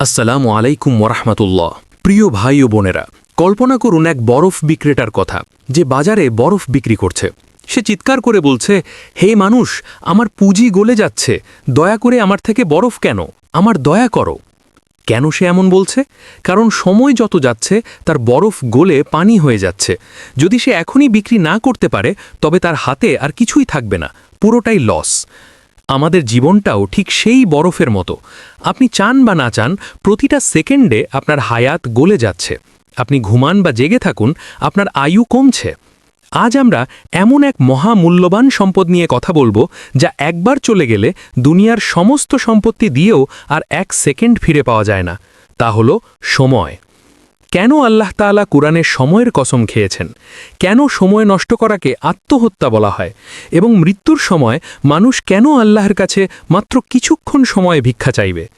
আসসালামু আলাইকুম ওরহমতুল্লাহ প্রিয় ভাই ও বোনেরা, কল্পনা করুন এক বরফ বিক্রেতার কথা, যে বাজারে বরফ বিক্রি করছে। সে চিৎকার করে বলছে, হে মানুষ, আমার পুঁজি গলে যাচ্ছে, দয়া করে আমার থেকে বরফ কেন? আমার দয়া করো। কেন সে এমন বলছে? কারণ সময় যত যাচ্ছে, তার বরফ গলে পানি হয়ে যাচ্ছে। যদি সে এখনই বিক্রি না করতে পারে, তবে তার হাতে আর কিছুই থাকবে না, পুরোটাই লস। আমাদের জীবনটাও ঠিক সেই বরফের মতো। আপনি চান বা না চান, প্রতিটা সেকেন্ডে আপনার হায়াত গলে যাচ্ছে। আপনি ঘুমান বা জেগে থাকুন, আপনার আয়ু কমছে। আজ আমরা এমন এক মহামূল্যবান সম্পদ নিয়ে কথা বলব, যা একবার চলে গেলে দুনিয়ার সমস্ত সম্পত্তি দিয়েও আর এক সেকেন্ড ফিরে পাওয়া যায় না। তা হলো সময়। কেন আল্লাহ তাআলা কোরআনের সময়ের কসম খেয়েছেন? কেন সময় নষ্ট করাকে আত্মহত্যা বলা হয়? এবং মৃত্যুর সময় মানুষ কেন আল্লাহর কাছে মাত্র কিছুক্ষণ সময় ভিক্ষা চাইবে?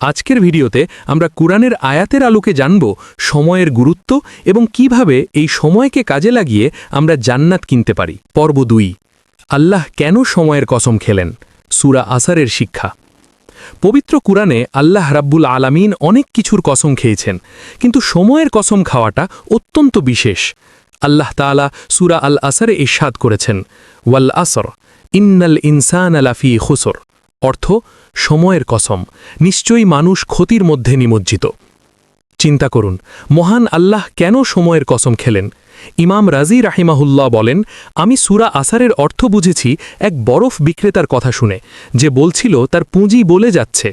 আজকের ভিডিওতে আমরা কোরআনের আয়াতের আলোকে জানব সময়ের গুরুত্ব এবং কীভাবে এই সময়কে কাজে লাগিয়ে আমরা জান্নাত কিনতে পারি। পর্ব দুই, আল্লাহ কেন সময়ের কসম খেলেন? সুরা আসারের শিক্ষা। পবিত্র কুরআনে আল্লাহ রাব্বুল আলামিন অনেক কিছুর কসম খেয়েছেন, কিন্তু সময়ের কসম খাওয়াটা অত্যন্ত বিশেষ। আল্লাহ তালা সুরা আল আসরে ইস্বাদ করেছেন, ওয়াল আসর, ইন্নাল ইনসান আলাফি খুসর। অর্থ, সময়ের কসম, নিশ্চয়ই মানুষ ক্ষতির মধ্যে নিমজ্জিত। চিন্তা করুন, মহান আল্লাহ কেন সময়ের কসম খেলেন? ইমাম রাজি রাহিমাহুল্লাহ বলেন, আমি সুরা আসারের অর্থ বুঝেছি এক বরফ বিক্রেতার কথা শুনে, যে বলছিল তার পুঁজি বলে যাচ্ছে।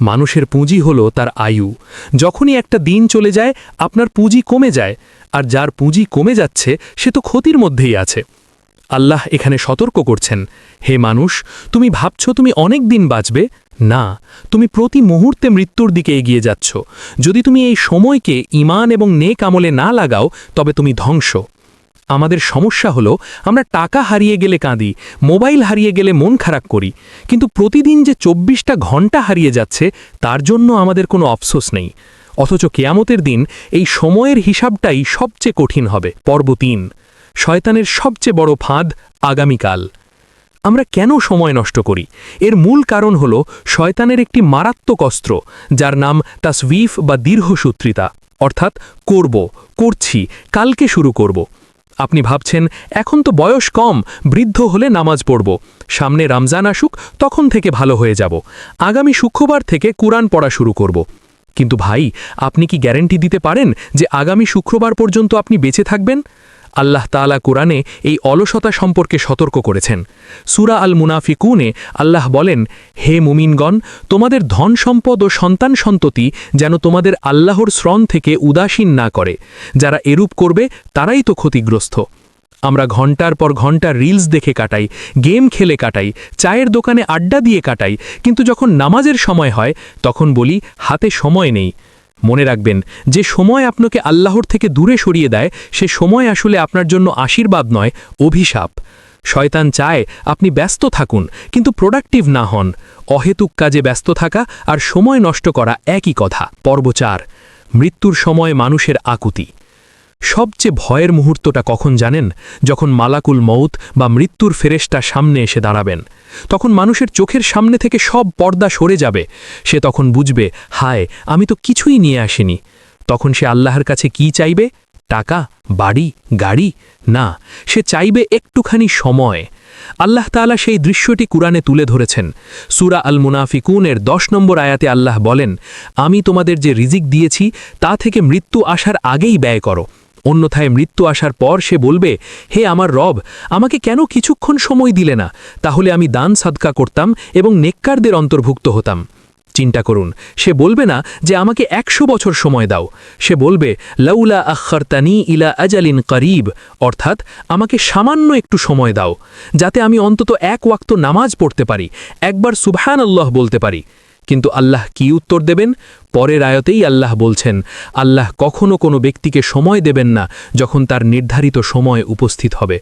মানুষের পুঁজি হল তার আয়ু। যখনই একটা দিন চলে যায়, আপনার পুঁজি কমে যায়, আর যার পুঁজি কমে যাচ্ছে, সে তো ক্ষতির মধ্যেই আছে। আল্লাহ এখানে সতর্ক করছেন, হে মানুষ, তুমি ভাবছ তুমি অনেক দিন বাঁচবে না, তুমি প্রতি মুহূর্তে মৃত্যুর দিকে এগিয়ে যাচ্ছ। যদি তুমি এই সময়কে ইমান এবং নেক আমলে না লাগাও, তবে তুমি ধ্বংস। আমাদের সমস্যা হলো, আমরা টাকা হারিয়ে গেলে কাঁদি, মোবাইল হারিয়ে গেলে মন খারাপ করি, কিন্তু প্রতিদিন যে চব্বিশটা ঘণ্টা হারিয়ে যাচ্ছে, তার জন্য আমাদের কোনো অফসোস নেই। অথচ কেয়ামতের দিন এই সময়ের হিসাবটাই সবচেয়ে কঠিন হবে। পর্ব তিন, শয়তানের সবচেয়ে বড় ফাঁদ আগামীকাল। আমরা কেন সময় নষ্ট করি? এর মূল কারণ হল শয়তানের একটি মারাত্মক অস্ত্র, যার নাম তাসউইফ বা দীর্ঘসূত্রিতা, অর্থাৎ করব, করছি, কালকে শুরু করব। আপনি ভাবছেন, এখন তো বয়স কম, বৃদ্ধ হলে নামাজ পড়ব। সামনে রমজান আসুক, তখন থেকে ভালো হয়ে যাব। আগামী শুক্রবার থেকে কুরআন পড়া শুরু করব। কিন্তু ভাই, আপনি কি গ্যারেন্টি দিতে পারেন যে আগামী শুক্রবার পর্যন্ত আপনি বেঁচে থাকবেন? আল্লাহ তাআলা কোরআনে এই অলসতা সম্পর্কে সতর্ক করেছেন। সুরা আল মুনাফিকুনে আল্লাহ বলেন, হে মুমিনগণ, তোমাদের ধন সম্পদ ও সন্তান সন্ততি যেন তোমাদের আল্লাহর শ্রণ থেকে উদাসীন না করে। যারা এরূপ করবে, তারাই তো ক্ষতিগ্রস্ত। আমরা ঘণ্টার পর ঘণ্টা রিলস দেখে কাটাই, গেম খেলে কাটাই, চায়ের দোকানে আড্ডা দিয়ে কাটাই, কিন্তু যখন নামাজের সময় হয়, তখন বলি, হাতে সময় নেই। মনে রাখবেন, যে সময় আপনাকে আল্লাহর থেকে দূরে সরিয়ে দেয়, সে সময় আসলে আপনার জন্য আশীর্বাদ নয়, অভিশাপ। শয়তান চায় আপনি ব্যস্ত থাকুন, কিন্তু প্রোডাক্টিভ না হন। অহেতুক কাজে ব্যস্ত থাকা আর সময় নষ্ট করা একই কথা। পর্বচার মৃত্যুর সময় মানুষের আকুতি। সবচেয়ে ভয়ের মুহূর্তটা কখন জানেন? যখন মালাকুল মৌত বা মৃত্যুর ফেরেশটা সামনে এসে দাঁড়াবেন। তখন মানুষের চোখের সামনে থেকে সব পর্দা সরে যাবে। সে তখন বুঝবে, হায়, আমি তো কিছুই নিয়ে আসিনি। তখন সে আল্লাহর কাছে কি চাইবে? টাকা, বাড়ি, গাড়ি? না, সে চাইবে একটুখানি সময়। আল্লাহ তাআলা সেই দৃশ্যটি কুরআনে তুলে ধরেছেন। সুরা আল মুনাফিকুনের দশ নম্বর আয়াতে আল্লাহ বলেন, আমি তোমাদের যে রিজিক দিয়েছি, তা থেকে মৃত্যু আসার আগেই ব্যয় করো। অন্যথায় মৃত্যু আসার পর সে বলবে, হে আমার রব, আমাকে কেন কিছুক্ষণ সময় দিলে না? তাহলে আমি দান সাদকা করতাম এবং নেককারদের অন্তর্ভুক্ত হতাম। চিন্তা করুন, সে বলবে না যে আমাকে একশো বছর সময় দাও। সে বলবে লৌলা আখরতানি ইলা আজালিন করিব। অর্থাৎ, আমাকে সামান্য একটু সময় দাও, যাতে আমি অন্তত এক ওয়াক্ত নামাজ পড়তে পারি, একবার সুবহান আল্লাহ বলতে পারি। কিন্তু আল্লাহ কি উত্তর দেবেন? পরের আয়তেই আল্লাহ বলছেন, আল্লাহ কখনো কোনো ব্যক্তিকে সময় দেবেন না যখন তার নির্ধারিত সময় উপস্থিত হবে।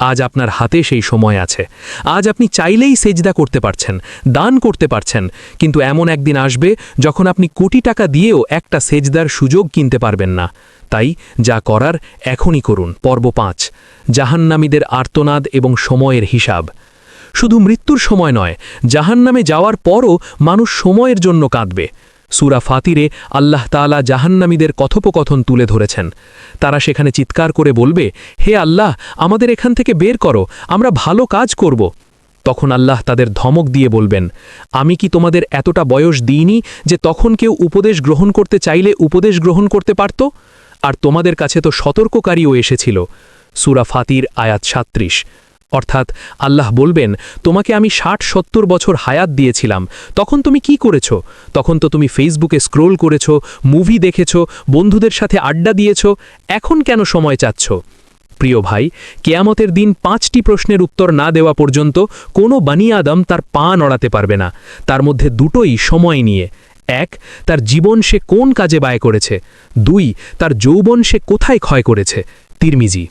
আজ আপনার হাতে সেই সময় আছে। আজ আপনি চাইলেই সেজদা করতে পারছেন, দান করতে পারছেন, কিন্তু এমন একদিন আসবে যখন আপনি কোটি টাকা দিয়েও একটা সেজদার সুযোগ কিনতে পারবেন না। তাই যা করার এখনই করুন। পর্ব পাঁচ, জাহান্নামীদের আর্তনাদ এবং সময়ের হিসাব। শুধু মৃত্যুর সময় নয়, জাহান্নামে যাওয়ার পরও মানুষ সময়ের জন্য কাঁদবে। সুরা ফাতিরে আল্লাহ তাআলা জাহান্নামীদের কথোপকথন তুলে ধরেছেন। তারা সেখানে চিৎকার করে বলবে, হে আল্লাহ, আমাদের এখান থেকে বের করো, আমরা ভালো কাজ করব। তখন আল্লাহ তাদের ধমক দিয়ে বলবেন, আমি কি তোমাদের এতটা বয়স দিইনি যে তখন কেউ উপদেশ গ্রহণ করতে চাইলে উপদেশ গ্রহণ করতে পারত? আর তোমাদের কাছে তো সতর্ককারীও এসেছিল। সুরা ফাতির আয়াত সাত্রিশ অর্থাৎ আল্লাহ বলবেন, তোমাকে আমি ষাট সত্তর বছর হায়াত দিয়েছিলাম। তখন তুমি কি করেছ? তখন তো তুমি ফেসবুকে স্ক্রোল করেছ মুভি দেখেছ, বন্ধুদের সাথে আড্ডা দিয়েছ। এখন কেন সময় চাচ্ছ? প্রিয় ভাই, কেয়ামতের দিন পাঁচটি প্রশ্নের উত্তর না দেওয়া পর্যন্ত কোনো বানি আদম তার পা নড়াতে পারবে না। তার মধ্যে দুটোই সময় নিয়ে। এক, তার জীবন সে কোন কাজে ব্যয় করেছে? দুই, তার যৌবন সে কোথায় ক্ষয় করেছে? তিরমিজি।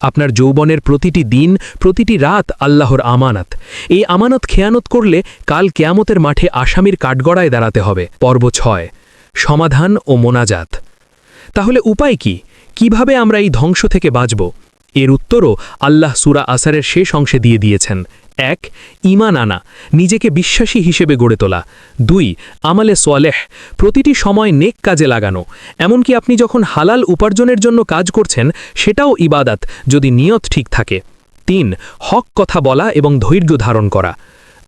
আপনার যৌবনের প্রতিটি দিন, প্রতিটি রাত আল্লাহর আমানত। এই আমানত খেয়ানত করলে কাল কেয়ামতের মাঠে আসামির কাঠগড়ায় দাঁড়াতে হবে। পর্ব ছয়, সমাধান ও মোনাজাত। তাহলে উপায় কি? কীভাবে আমরা এই ধ্বংস থেকে বাঁচব? এর উত্তরও আল্লাহ সুরা আসারের শেষ অংশে দিয়ে দিয়েছেন। এক ইমান আনা, নিজেকে বিশ্বাসী হিসেবে গড়ে তোলা। দুই, আমালে সোয়ালেহ, প্রতিটি সময় নেক কাজে লাগানো। এমনকি আপনি যখন হালাল উপার্জনের জন্য কাজ করছেন, সেটাও ইবাদাত, যদি নিয়ত ঠিক থাকে। তিন, হক কথা বলা এবং ধৈর্য ধারণ করা।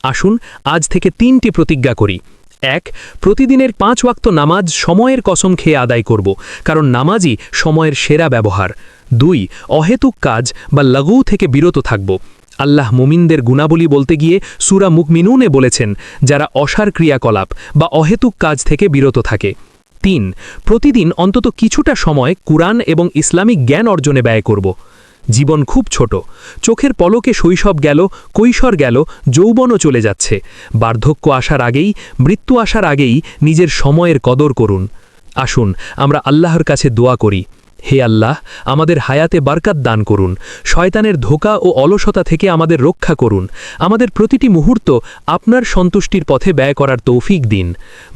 আসুন, আজ থেকে তিনটি প্রতিজ্ঞা করি। এক, প্রতিদিনের পাঁচ ওয়াক্ত নামাজ সময়ের কসম খেয়ে আদায় করব, কারণ নামাজই সময়ের সেরা ব্যবহার। দুই, অহেতুক কাজ বা লঘু থেকে বিরত থাকব। আল্লাহ মুমিনদের গুণাবলী বলতে গিয়ে সুরা মুকমিনুনে বলেছেন, যারা অসার ক্রিয়াকলাপ বা অহেতুক কাজ থেকে বিরত থাকে। তিন, প্রতিদিন অন্তত কিছুটা সময় কুরআন এবং ইসলামিক জ্ঞান অর্জনে ব্যয় করব। জীবন খুব ছোট, চোখের পলকে শৈশব গেল, কৈশোর গেল, যৌবনও চলে যাচ্ছে। বার্ধক্য আসার আগেই, মৃত্যু আসার আগেই নিজের সময়ের কদর করুন। আসুন, আমরা আল্লাহর কাছে দোয়া করি। হে আল্লাহ, আমাদের হায়াতে বারকাত দান করুন, শয়তানের ধোকা ও অলসতা থেকে আমাদের রক্ষা করুন, আমাদের প্রতিটি মুহূর্ত আপনার সন্তুষ্টির পথে ব্যয় করার তৌফিক দিন,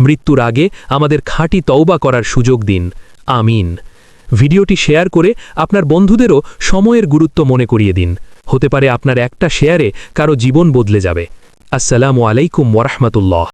মৃত্যুর আগে আমাদের খাঁটি তওবা করার সুযোগ দিন, আমিন। ভিডিওটি শেয়ার করে আপনার বন্ধুদেরও সময়ের গুরুত্ব মনে করিয়ে দিন, হতে পারে আপনার একটা শেয়ারে কারও জীবন বদলে যাবে। আসসালামু আলাইকুম ওরহমতুল্লাহ